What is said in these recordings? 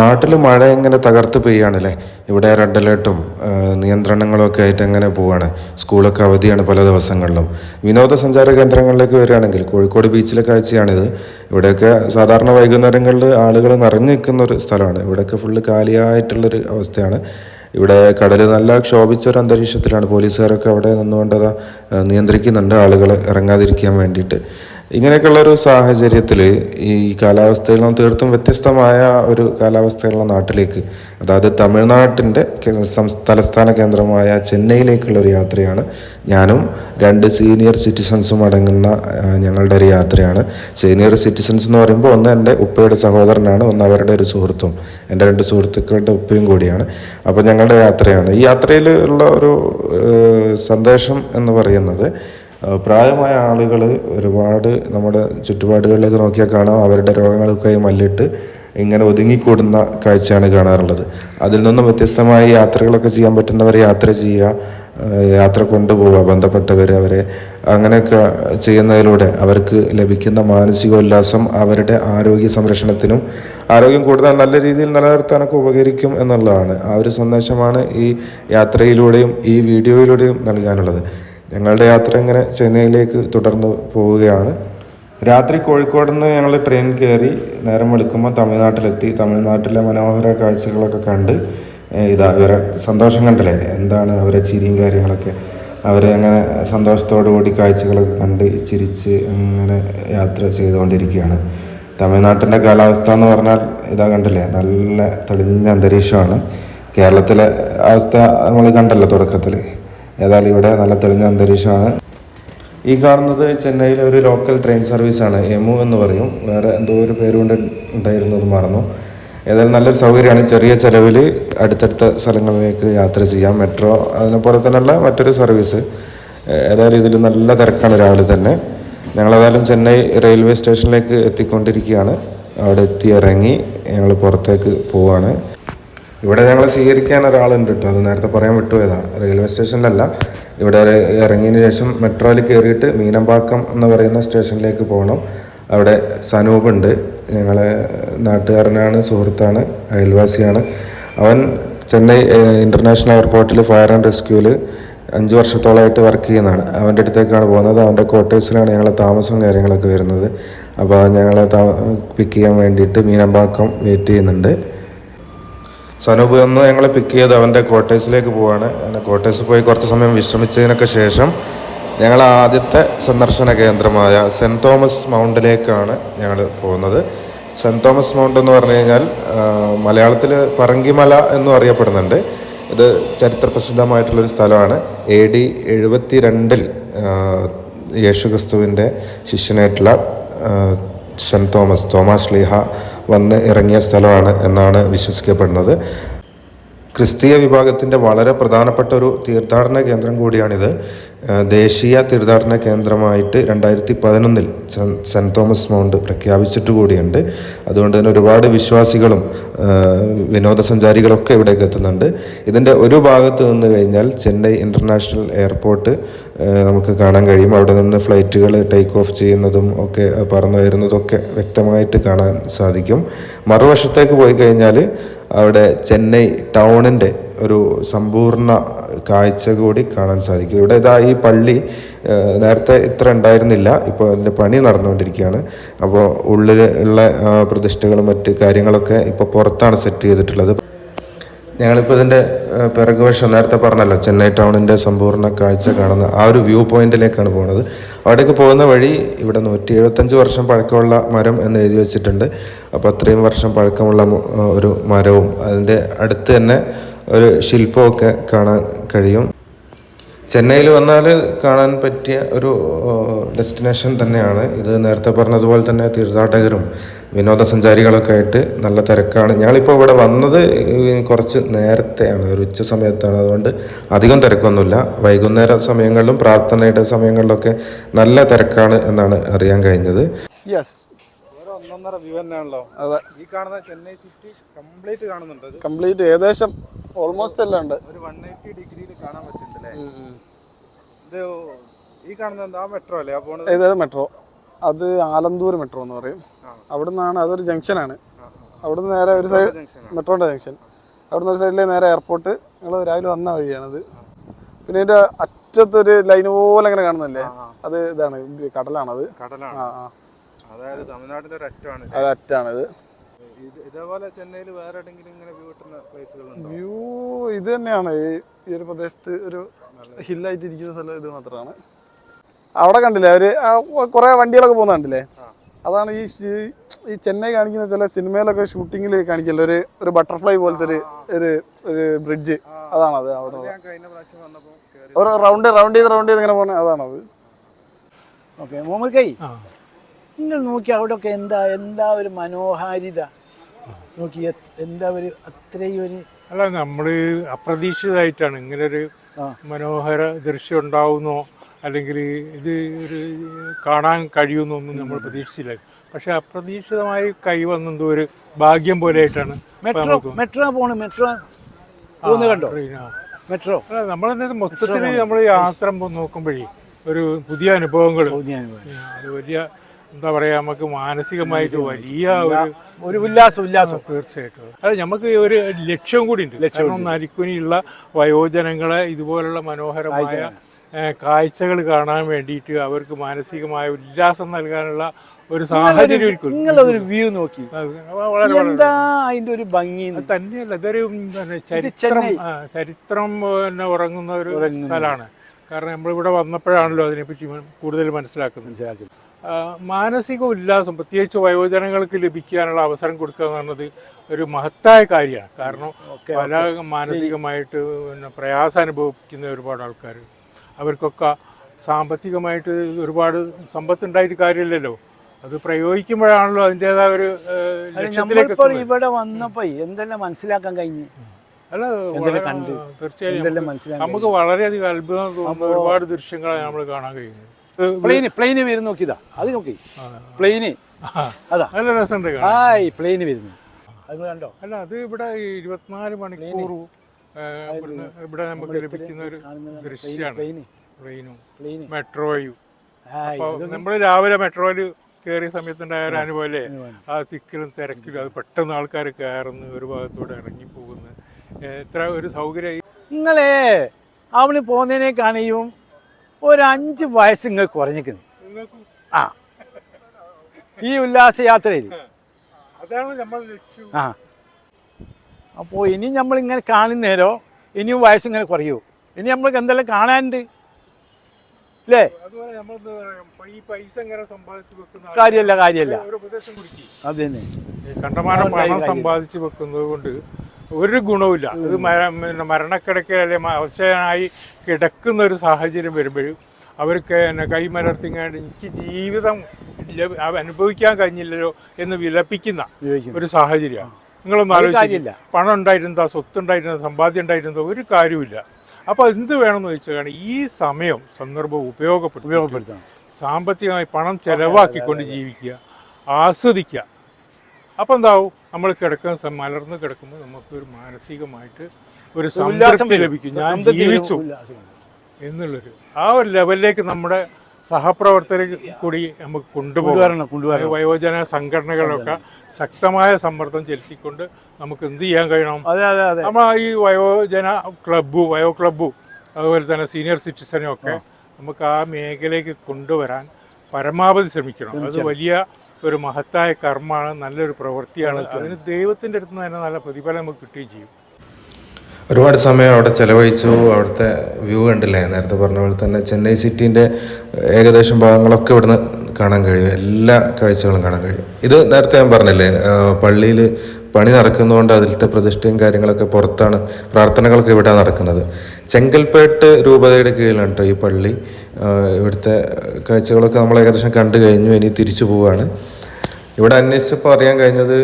നാട്ടിൽ മഴ ഇങ്ങനെ തകർത്ത് പെയ്യാണല്ലേ ഇവിടെ റെഡ് അലേർട്ടും നിയന്ത്രണങ്ങളൊക്കെ ആയിട്ട് അങ്ങനെ പോവാണ്. സ്കൂളൊക്കെ അവധിയാണ് പല ദിവസങ്ങളിലും. വിനോദസഞ്ചാര കേന്ദ്രങ്ങളിലേക്ക് വരികയാണെങ്കിൽ കോഴിക്കോട് ബീച്ചിലെ കാഴ്ചയാണിത്. ഇവിടെയൊക്കെ സാധാരണ വൈകുന്നേരങ്ങളിൽ ആളുകൾ നിറഞ്ഞു നിൽക്കുന്ന ഒരു സ്ഥലമാണ്. ഇവിടെയൊക്കെ ഫുള്ള് കാലിയായിട്ടുള്ളൊരു അവസ്ഥയാണ്. ഇവിടെ കടൽ നല്ല ക്ഷോഭിച്ച ഒരു അന്തരീക്ഷത്തിലാണ്. പോലീസുകാരൊക്കെ അവിടെ നിന്നുകൊണ്ട് നിയന്ത്രിക്കുന്നുണ്ട് ആളുകൾ ഇറങ്ങാതിരിക്കാൻ വേണ്ടിയിട്ട്. ഇങ്ങനെയൊക്കെയുള്ള ഒരു സാഹചര്യത്തിൽ ഈ കാലാവസ്ഥയിൽ നിന്നും തീർത്തും വ്യത്യസ്തമായ ഒരു കാലാവസ്ഥയുള്ള നാട്ടിലേക്ക് അതായത് തമിഴ്നാട്ടിന്റെ തലസ്ഥാന കേന്ദ്രമായ ചെന്നൈയിലേക്കുള്ള ഒരു യാത്രയാണ്. ഞാനും രണ്ട് സീനിയർ സിറ്റിസൺസും അടങ്ങുന്ന ഞങ്ങളുടെ ഒരു യാത്രയാണ്. സീനിയർ സിറ്റിസൺസ് എന്ന് പറയുമ്പോൾ ഒന്ന് എന്റെ ഉപ്പയുടെ സഹോദരനാണ് ഒന്ന് അവരുടെ ഒരു സുഹൃത്തും. എന്റെ രണ്ട് സുഹൃത്തുക്കളുടെ ഉപ്പയും കൂടിയാണ്. അപ്പോൾ ഞങ്ങളുടെ യാത്രയാണ്. ഈ യാത്രയിൽ ഉള്ള ഒരു സന്ദേശം എന്ന് പറയുന്നത് പ്രായമായ ആളുകൾ ഒരുപാട് നമ്മുടെ ചുറ്റുപാടുകളിലേക്ക് നോക്കിയാൽ കാണാം. അവരുടെ രോഗങ്ങൾക്കായി മല്ലിട്ട് ഇങ്ങനെ ഒതുങ്ങിക്കൂടുന്ന കാഴ്ചയാണ് കാണാറുള്ളത്. അതിൽ നിന്നും വ്യത്യസ്തമായി യാത്രകളൊക്കെ ചെയ്യാൻ പറ്റുന്നവർ യാത്ര ചെയ്യുക യാത്ര കൊണ്ടുപോവുക ബന്ധപ്പെട്ടവർ അവരെ അങ്ങനെയൊക്കെ ചെയ്യുന്നതിലൂടെ അവർക്ക് ലഭിക്കുന്ന മാനസികോല്ലാസം അവരുടെ ആരോഗ്യ സംരക്ഷണത്തിനും ആരോഗ്യം കൂടുതൽ നല്ല രീതിയിൽ നിലനിർത്താനൊക്കെ ഉപകരിക്കും എന്നുള്ളതാണ് ആ ഒരു സന്ദേശമാണ് ഈ യാത്രയിലൂടെയും ഈ വീഡിയോയിലൂടെയും നൽകാനുള്ളത്. ഞങ്ങളുടെ യാത്ര ഇങ്ങനെ ചെന്നൈയിലേക്ക് തുടർന്ന് പോവുകയാണ്. രാത്രി കോഴിക്കോട് നിന്ന് ഞങ്ങൾ ട്രെയിൻ കയറി നേരം വെളുക്കുമ്പോൾ തമിഴ്നാട്ടിലെത്തി. തമിഴ്നാട്ടിലെ മനോഹര കാഴ്ചകളൊക്കെ കണ്ട് ഇതാ ഇവരെ സന്തോഷം കണ്ടല്ലേ? എന്താണ് അവരെ ചിരിയും കാര്യങ്ങളൊക്കെ? അവരെ അങ്ങനെ സന്തോഷത്തോടു കൂടി കാഴ്ചകളൊക്കെ കണ്ട് ചിരിച്ച് അങ്ങനെ യാത്ര ചെയ്തുകൊണ്ടിരിക്കുകയാണ്. തമിഴ്നാട്ടിന്റെ കാലാവസ്ഥ എന്ന് പറഞ്ഞാൽ ഇതാ കണ്ടില്ലേ? നല്ല തെളിഞ്ഞ അന്തരീക്ഷമാണ്. കേരളത്തിലെ അവസ്ഥ നമ്മൾ കണ്ടല്ലോ തുടക്കത്തിൽ ഏതായാലും ഇവിടെ നല്ല തെളിഞ്ഞ അന്തരീക്ഷമാണ്. ഈ കാണുന്നത് ചെന്നൈയിലെ ഒരു ലോക്കൽ ട്രെയിൻ സർവീസാണ് എമു എന്ന് പറയും. വേറെ എന്തോ ഒരു പേരുകൊണ്ട് ഉണ്ടായിരുന്നത് മറന്നു. ഏതായാലും നല്ലൊരു സൗകര്യമാണ് ചെറിയ ചിലവിൽ അടുത്തടുത്ത സ്ഥലങ്ങളിലേക്ക് യാത്ര ചെയ്യാം. മെട്രോ അതിനെപ്പോലെ തന്നെയുള്ള മറ്റൊരു സർവീസ് ഏതായാലും ഇതിൽ നല്ല തിരക്കാണ് രാവിലെ തന്നെ. ഞങ്ങളേതായാലും ചെന്നൈ റെയിൽവേ സ്റ്റേഷനിലേക്ക് എത്തിക്കൊണ്ടിരിക്കുകയാണ്. അവിടെ എത്തി ഇറങ്ങി ഞങ്ങൾ പുറത്തേക്ക് പോവാണ്. ഇവിടെ ഞങ്ങൾ സ്വീകരിക്കാൻ ഒരാളുണ്ട് കേട്ടോ അത് നേരത്തെ പറയാൻ വിട്ടുപോയതാണ് റെയിൽവേ സ്റ്റേഷനിലല്ല. ഇവിടെ ഇറങ്ങിയതിന് ശേഷം മെട്രോയിൽ കയറിയിട്ട് മീനമ്പാക്കം എന്ന് പറയുന്ന സ്റ്റേഷനിലേക്ക് പോകണം. അവിടെ സനൂപ് ഉണ്ട്. ഞങ്ങളെ നാട്ടുകാരനാണ് സുഹൃത്താണ് അയൽവാസിയാണ്. അവൻ ചെന്നൈ ഇന്റർനാഷണൽ എയർപോർട്ടിൽ ഫയർ ആൻഡ് റെസ്ക്യൂവിൽ അഞ്ച് വർഷത്തോളമായിട്ട് വർക്ക് ചെയ്യുന്നതാണ്. അവന്റെ അടുത്തേക്കാണ് പോകുന്നത്. അവന്റെ ക്വാർട്ടേഴ്സിലാണ് ഞങ്ങളെ താമസവും കാര്യങ്ങളൊക്കെ വരുന്നത്. അപ്പോൾ ഞങ്ങളെ പിക്ക് ചെയ്യാൻ വേണ്ടിയിട്ട് മീനമ്പാക്കം വെയിറ്റ് ചെയ്യുന്നുണ്ട്. സനൂപ് എന്ന് ഞങ്ങളെ പിക്ക് ചെയ്ത് അവന്റെ ക്വാർട്ടേഴ്സിലേക്ക് പോവാണ്. അങ്ങനെ ക്വാർട്ടേഴ്സിൽ പോയി കുറച്ച് സമയം വിശ്രമിച്ചതിനൊക്കെ ശേഷം ഞങ്ങൾ ആദ്യത്തെ സന്ദർശന കേന്ദ്രമായ സെന്റ് തോമസ് മൗണ്ടിലേക്കാണ് ഞങ്ങൾ പോകുന്നത്. സെന്റ് തോമസ് മൗണ്ട് എന്ന് പറഞ്ഞു കഴിഞ്ഞാൽ മലയാളത്തിൽ പറങ്കിമല എന്നും അറിയപ്പെടുന്നുണ്ട്. ഇത് ചരിത്ര പ്രസിദ്ധമായിട്ടുള്ളൊരു സ്ഥലമാണ്. എ ഡി എഴുപത്തി രണ്ടിൽ യേശുക്രിസ്തുവിന്റെ ശിഷ്യനായിട്ടുള്ള സെന്റ് തോമസ് തോമാസ് ലീഹ വന്ന് ഇറങ്ങിയ സ്ഥലമാണ് എന്നാണ് വിശ്വസിക്കപ്പെടുന്നത്. ക്രിസ്തീയ വിഭാഗത്തിന്റെ വളരെ പ്രധാനപ്പെട്ട ഒരു തീർത്ഥാടന കേന്ദ്രം കൂടിയാണിത്. ദേശീയ തീർത്ഥാടന കേന്ദ്രമായിട്ട് രണ്ടായിരത്തി പതിനൊന്നിൽ സെന്റ് തോമസ് മൗണ്ട് പ്രഖ്യാപിച്ചിട്ട് കൂടിയുണ്ട്. അതുകൊണ്ട് തന്നെ ഒരുപാട് വിശ്വാസികളും വിനോദസഞ്ചാരികളൊക്കെ ഇവിടേക്ക് എത്തുന്നുണ്ട്. ഇതിന്റെ ഒരു ഭാഗത്ത് നിന്ന് കഴിഞ്ഞാൽ ചെന്നൈ ഇന്റർനാഷണൽ എയർപോർട്ട് നമുക്ക് കാണാൻ കഴിയും. അവിടെ നിന്ന് ഫ്ലൈറ്റുകൾ ടേക്ക് ഓഫ് ചെയ്യുന്നതും ഒക്കെ പറന്നു വരുന്നതും ഒക്കെ വ്യക്തമായിട്ട് കാണാൻ സാധിക്കും. മറുവശത്തേക്ക് പോയി കഴിഞ്ഞാൽ അവിടെ ചെന്നൈ ടൗണിന്റെ ഒരു സമ്പൂർണ കാഴ്ച കൂടി കാണാൻ സാധിക്കും. ഇവിടെ ഇതാ ഈ പള്ളി നേരത്തെ ഇത്ര ഉണ്ടായിരുന്നില്ല. ഇപ്പോൾ അതിന്റെ പണി നടന്നുകൊണ്ടിരിക്കുകയാണ്. അപ്പോൾ ഉള്ളിൽ ഉള്ള പ്രതിഷ്ഠകളും മറ്റ് കാര്യങ്ങളൊക്കെ ഇപ്പോൾ പുറത്താണ് സെറ്റ് ചെയ്തിട്ടുള്ളത്. ഞങ്ങളിപ്പോൾ ഇതിന്റെ പിറകുവശം നേരത്തെ പറഞ്ഞല്ലോ ചെന്നൈ ടൗണിന്റെ സമ്പൂർണ കാഴ്ച കാണുന്ന ആ ഒരു വ്യൂ പോയിന്റിലേക്കാണ് പോകുന്നത് അവിടേക്ക് പോകുന്ന വഴി ഇവിടെ നൂറ്റി എഴുപത്തഞ്ച് വർഷം പഴക്കമുള്ള മരം എന്ന് എഴുതി വെച്ചിട്ടുണ്ട്. അപ്പോൾ അത്രയും വർഷം പഴക്കമുള്ള ഒരു മരവും അതിന്റെ അടുത്ത് തന്നെ ഒരു ശില്പമൊക്കെ കാണാൻ കഴിയും. ചെന്നൈയിൽ വന്നാൽ കാണാൻ പറ്റിയ ഒരു ഡെസ്റ്റിനേഷൻ തന്നെയാണ്. ഇത് നേരത്തെ പറഞ്ഞതുപോലെ തന്നെ തീർത്ഥാടകരും വിനോദസഞ്ചാരികളൊക്കെ ആയിട്ട് നല്ല തിരക്കാണ്. ഞങ്ങളിപ്പോൾ ഇവിടെ വന്നത് കുറച്ച് നേരത്തെയാണ്. ഒരു ഉച്ച സമയത്താണ്. അതുകൊണ്ട് അധികം തിരക്കൊന്നുമില്ല. വൈകുന്നേര സമയങ്ങളിലും പ്രാർത്ഥനയുടെ സമയങ്ങളിലൊക്കെ നല്ല തിരക്കാണ് എന്നാണ് അറിയാൻ കഴിഞ്ഞത്. യെസ് ഒന്നൊന്നര വ്യൂ തന്നെയാണല്ലോ. അതെ. ഈ കാണുന്ന ചെന്നൈ സിറ്റി കംപ്ലീറ്റ് കാണുന്നുണ്ട്. കംപ്ലീറ്റ് ഏകദേശം ഓൾമോസ്റ്റ് എല്ലാം ഉണ്ട്. ഒരു വൺ എയ്റ്റി ഡിഗ്രിയിൽ കാണാൻ പറ്റുന്നുണ്ടല്ലേ ഇത് ഈ കാണുന്ന എന്താ മെട്രോ അല്ലേ? ആ പോണത്? ഏതായത് മെട്രോ അത് ആലന്തൂർ മെട്രോ എന്ന് പറയും. അവിടെ നിന്നാണ് അതൊരു ജംഗ്ഷനാണ്. നിന്ന് നേരെ ഒരു സൈഡ് മെട്രോന്റെ ജംഗ്ഷൻ. അവിടെ നിന്ന് ഒരു സൈഡിലെ നേരെ എയർപോർട്ട്. ഞങ്ങൾ രാവിലെ വന്ന വഴിയാണത്. പിന്നെ ഇതിന്റെ അറ്റത്തൊരു ലൈൻ പോലെ അങ്ങനെ കാണുന്നില്ലേ? അത് ഇതാണ്. കടലാണത്. കടലാണ്. ആ ആ. അതായത് ഇത് ഇതേപോലെ ചെന്നൈയിൽ വേറെ ഇങ്ങനെ വ്യൂ കിട്ടുന്ന പ്ലേസുകളുണ്ടോ വ്യൂ ഇത് തന്നെയാണ്. ഈ ഈ ഒരു പ്രദേശത്ത് ഒരു ഹില്ലായിട്ട് ഇരിക്കുന്ന സ്ഥലം ഇത് മാത്രമാണ് അവിടെ കണ്ടില്ലേ? അവർ കുറെ വണ്ടികളൊക്കെ പോകുന്ന കണ്ടില്ലേ? അതാണ് ഈ ഈ ചെന്നൈ കാണിക്കുന്ന ചില സിനിമയിലൊക്കെ ഷൂട്ടിങ്ങിൽ കാണിക്കില്ല? ഒരു ഒരു ബട്ടർഫ്ലൈ പോലത്തെ ഒരു ഒരു ഒരു ബ്രിഡ്ജ്. അവിടെ. കഴിഞ്ഞ പ്രാവശ്യം വന്നപ്പോൾ ഒരു റൗണ്ട് റൗണ്ട് ചെയ്ത് റൗണ്ട് ചെയ്ത് ഇങ്ങനെ പോകുന്നത് അതാണത്. ഓക്കെ മുഹമ്മദ് കൈ. നിങ്ങൾ നോക്കി അവിടെ ഒക്കെ എന്താ എന്താ ഒരു മനോഹാരിത? നോക്കി എന്താ ഒരു അത്രയും ഒരു അല്ല നമ്മൾ അപ്രതീക്ഷിതമായിട്ടാണ് ഇങ്ങനെ ഒരു മനോഹര ദൃശ്യം ഉണ്ടാവുന്നോ? അല്ലെങ്കിൽ ഇത് ഒരു കാണാൻ കഴിയുമെന്നൊന്നും നമ്മൾ പ്രതീക്ഷിച്ചില്ല. പക്ഷെ അപ്രതീക്ഷിതമായി കൈവന്നെന്തോ ഒരു ഭാഗ്യം പോലെയായിട്ടാണ് ആയിട്ടാണ് മെട്രോ മെട്രോ പോണ് മെട്രോ പോകുന്നത് കണ്ടോ? മെട്രോ. നമ്മളെന്ത മൊത്തത്തിൽ നമ്മൾ യാത്ര നോക്കുമ്പോഴേ ഒരു പുതിയ അനുഭവങ്ങൾ അത് വലിയ എന്താ പറയാ നമുക്ക് മാനസികമായിട്ട് വലിയ ഒരു ഒരു ഉല്ലാസം ഉല്ലാസം. തീർച്ചയായിട്ടും. അത് നമുക്ക് ഒരു ലക്ഷ്യം കൂടി ഉണ്ട്. ലക്ഷ്യം നരിക്കുനിയുള്ള വയോജനങ്ങളെ ഇതുപോലുള്ള മനോഹരമായ കാഴ്ചകൾ കാണാൻ വേണ്ടിയിട്ട് അവർക്ക് മാനസികമായ ഉല്ലാസം നൽകാനുള്ള ഒരു സാഹചര്യം നിങ്ങളതൊരു വ്യൂ നോക്കി. എന്താ അതിന്റെ ഒരു ഭംഗി? തന്നെയല്ല ഇതൊരു ചരിത്രം ചരിത്രം പിന്നെ ഉറങ്ങുന്ന ഒരു സ്ഥലമാണ്. കാരണം നമ്മളിവിടെ വന്നപ്പോഴാണല്ലോ അതിനെപ്പറ്റി കൂടുതൽ മനസ്സിലാക്കുന്നത്. മാനസിക ഉല്ലാസം പ്രത്യേകിച്ച് വയോജനങ്ങൾക്ക് ലഭിക്കാനുള്ള അവസരം കൊടുക്കുക എന്ന് പറഞ്ഞത് ഒരു മഹത്തായ കാര്യമാണ്. കാരണം പല മാനസികമായിട്ട് പിന്നെ പ്രയാസം അനുഭവിക്കുന്ന ഒരുപാട് ആൾക്കാർ അവർക്കൊക്കെ സാമ്പത്തികമായിട്ട് ഒരുപാട് സമ്പത്തുണ്ടായിട്ട് കാര്യമില്ലല്ലോ. അത് പ്രയോഗിക്കുമ്പോഴാണല്ലോ അതിന്റെതായ ഒരു ലക്ഷ്യത്തിലേക്ക്. ഇവിടെ വന്നപ്പോ എന്തെല്ലാം മനസ്സിലാക്കാൻ കഴിഞ്ഞു? അല്ല? തീർച്ചയായും നമുക്ക് വളരെയധികം അത്ഭുതം തോന്നുന്ന ഒരുപാട് ദൃശ്യങ്ങളാണ് നമ്മൾ കാണാൻ കഴിയുന്നത്. പ്ലെയിന് പ്ലെയിന് വരുന്ന നോക്കിയതാ അത് നോക്കി. പ്ലെയിന്. അതാ. നല്ല രസമുണ്ട് ആ പ്ലെയിന് വരുന്നു. അത് കണ്ടോ? അല്ല അത് ഇവിടെ ഇരുപത്തിനാല് മണിക്കൂർ ഇവിടുന്ന് ഇവിടെ നമുക്ക് ലഭിക്കുന്ന ഒരു ദൃശ്യമാണ്. ട്രെയിനും മെട്രോയും അപ്പോൾ നമ്മൾ രാവിലെ മെട്രോയിൽ കയറിയ സമയത്തുണ്ടായ ഒരു അനുഭവമല്ലേ ആ തിക്കിലും തിരക്കിലും അത് പെട്ടെന്ന് ആൾക്കാർ കയറുന്നു ഒരു ഭാഗത്തൂടെ ഇറങ്ങി പോകുന്നു. എത്ര ഒരു സൗകര്യം നിങ്ങളെ അവന് പോകുന്നതിനെ കാണിയും ഒരു അഞ്ച് വയസ്സ് നിങ്ങൾ കുറഞ്ഞിരിക്കുന്നു. ആ. ഈ ഉല്ലാസയാത്രയിൽ. അതാണ് നമ്മൾ ലക്ഷ്യം. ആ. അപ്പോൾ ഇനി നമ്മളിങ്ങനെ കാണുന്നേരോ ഇനിയും വയസ്സ് ഇങ്ങനെ കുറയൂ. ഇനി നമ്മൾക്ക് എന്തെല്ലാം കാണാനുണ്ട്? അല്ലേ? കാര്യമല്ല കാര്യമല്ല. അതന്നെ. കണ്ടമാനം പണം സമ്പാദിച്ചു വെക്കുന്നത് കൊണ്ട് ഒരു ഗുണവുമില്ല. അത് പിന്നെ മരണക്കിടക്കൽ അല്ലെ അവശനായി കിടക്കുന്ന ഒരു സാഹചര്യം വരുമ്പോഴും അവർക്ക് എന്നെ കൈമലർത്തിങ്ങാണ്ട് എനിക്ക് ജീവിതം അനുഭവിക്കാൻ കഴിഞ്ഞില്ലല്ലോ എന്ന് വിലപിക്കുന്ന. ഒരു സാഹചര്യമാണ്. നിങ്ങളൊന്ന് ആലോചിക്കില്ല. പണം ഉണ്ടായിരുന്നതാ സ്വത്ത് ഉണ്ടായിരുന്ന സമ്പാദ്യം ഉണ്ടായിരുന്നതോ ഒരു കാര്യമില്ല അപ്പോൾ എന്ത് വേണമെന്ന് വെച്ചാൽ ഈ സമയം സന്ദർഭം ഉപയോഗപ്പെടുത്തി ഉപയോഗപ്പെടുത്തണം. സാമ്പത്തികമായി പണം ചെലവാക്കിക്കൊണ്ട് ജീവിക്കുക ആസ്വദിക്കുക. അപ്പം എന്താവും? നമ്മൾ കിടക്കുന്ന മലർന്ന് കിടക്കുമ്പോൾ നമുക്ക് ഒരു മാനസികമായിട്ട് ഒരു സംതൃപ്തി. ലഭിക്കും. ഞാൻ ജീവിച്ചു എന്നുള്ളൊരു ആ ഒരു ലെവലിലേക്ക് നമ്മുടെ സഹപ്രവർത്തകർ കൂടി നമുക്ക് കൊണ്ടുപോകണം കൊണ്ടുവരണം. വയോജന സംഘടനകളൊക്കെ ശക്തമായ സമ്മർദ്ദം ചെലുത്തിക്കൊണ്ട് നമുക്ക് എന്ത് ചെയ്യാൻ കഴിയണം? അതെ അതെ അതെ. നമ്മൾ ഈ വയോജന ക്ലബ്ബു വയോ ക്ലബ്ബു അതുപോലെ തന്നെ സീനിയർ സിറ്റിസനും ഒക്കെ നമുക്ക് ആ മേഖലയ്ക്ക് കൊണ്ടുവരാൻ പരമാവധി ശ്രമിക്കണം. അത് വലിയ ഒരു മഹത്തായ കർമ്മമാണ് നല്ലൊരു പ്രവൃത്തിയാണ്. അതിന് ദൈവത്തിന്റെ അടുത്ത് നിന്ന് തന്നെ നല്ല പ്രതിഫലം നമുക്ക് കിട്ടുകയും ചെയ്യും. ഒരുപാട് സമയം അവിടെ ചിലവഴിച്ചു. അവിടുത്തെ വ്യൂ കണ്ടില്ലേ? നേരത്തെ പറഞ്ഞ പോലെ തന്നെ ചെന്നൈ സിറ്റീന്റെ ഏകദേശം ഭാഗങ്ങളൊക്കെ ഇവിടുന്ന് കാണാൻ കഴിയും. എല്ലാ കാഴ്ചകളും കാണാൻ കഴിയും. ഇത് നേരത്തെ ഞാൻ പറഞ്ഞില്ലേ പള്ളിയിൽ പണി നടക്കുന്നതുകൊണ്ട് അതിലത്തെ പ്രതിഷ്ഠയും കാര്യങ്ങളൊക്കെ പുറത്താണ് പ്രാർത്ഥനകളൊക്കെ ഇവിടെ നടക്കുന്നത്. ചെങ്കൽപ്പേട്ട് രൂപതയുടെ കീഴിലാണ് കേട്ടോ ഈ പള്ളി. ഇവിടുത്തെ കാഴ്ചകളൊക്കെ നമ്മൾ ഏകദേശം കണ്ടു കഴിഞ്ഞു. ഇനി തിരിച്ചു പോവുകയാണ് ഇവിടെ അന്വേഷിച്ചപ്പോൾ അറിയാൻ കഴിഞ്ഞത്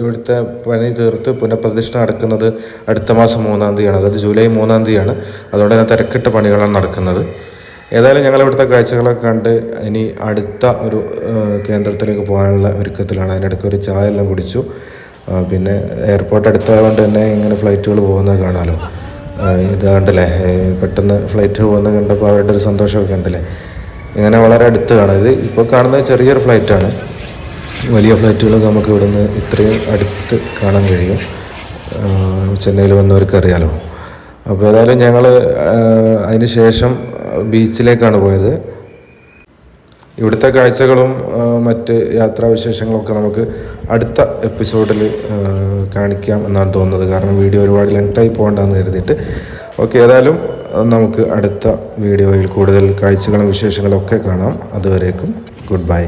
ഇവിടുത്തെ പണി തീർത്ത് പുനഃപ്രതിഷ്ഠ നടക്കുന്നത് അടുത്ത മാസം മൂന്നാം തീയതിയാണ്. അതായത് ജൂലൈ മൂന്നാം തീയതിയാണ്. അതുകൊണ്ട് തന്നെ തിരക്കിട്ട പണികളാണ് നടക്കുന്നത്. ഏതായാലും ഞങ്ങൾ ഇവിടുത്തെ കാഴ്ചകളൊക്കെ കണ്ട് ഇനി അടുത്ത ഒരു കേന്ദ്രത്തിലേക്ക് പോകാനുള്ള ഒരുക്കത്തിലാണ്. അതിനിടയ്ക്ക് ഒരു ചായ എല്ലാം കുടിച്ചു. പിന്നെ എയർപോർട്ട് അടുത്തായതുകൊണ്ട് തന്നെ ഇങ്ങനെ ഫ്ലൈറ്റുകൾ പോകുന്നത് കാണാമല്ലോ ഇത് കണ്ടല്ലേ? പെട്ടെന്ന് ഫ്ലൈറ്റ് പോകുന്നത് കണ്ടപ്പോൾ അവരുടെ ഒരു സന്തോഷമൊക്കെ ഉണ്ടല്ലേ? ഇങ്ങനെ വളരെ അടുത്ത് കാണാം. ഇത് ഇപ്പോൾ കാണുന്നത് ചെറിയൊരു ഫ്ലൈറ്റാണ്. വലിയ ഫ്ലൈറ്റുകളൊക്കെ നമുക്ക് ഇവിടുന്ന് ഇത്രയും അടുത്ത് കാണാൻ കഴിയും. ചെന്നൈയിൽ വന്നവർക്ക് അറിയാലോ. അപ്പോൾ ഏതായാലും ഞങ്ങൾ അതിന് ശേഷം ബീച്ചിലേക്കാണ് പോയത്. ഇവിടുത്തെ കാഴ്ചകളും മറ്റ് യാത്രാവിശേഷങ്ങളൊക്കെ നമുക്ക് അടുത്ത എപ്പിസോഡിൽ കാണിക്കാം എന്നാണ് തോന്നുന്നത്. കാരണം വീഡിയോ ഒരുപാട് ലെങ്തായി പോകണ്ടെന്ന് കരുതിയിട്ട്. ഓക്കെ ഏതായാലും നമുക്ക് അടുത്ത വീഡിയോയിൽ കൂടുതൽ കാഴ്ചകളും വിശേഷങ്ങളും ഒക്കെ കാണാം. അതുവരേക്കും ഗുഡ് ബൈ.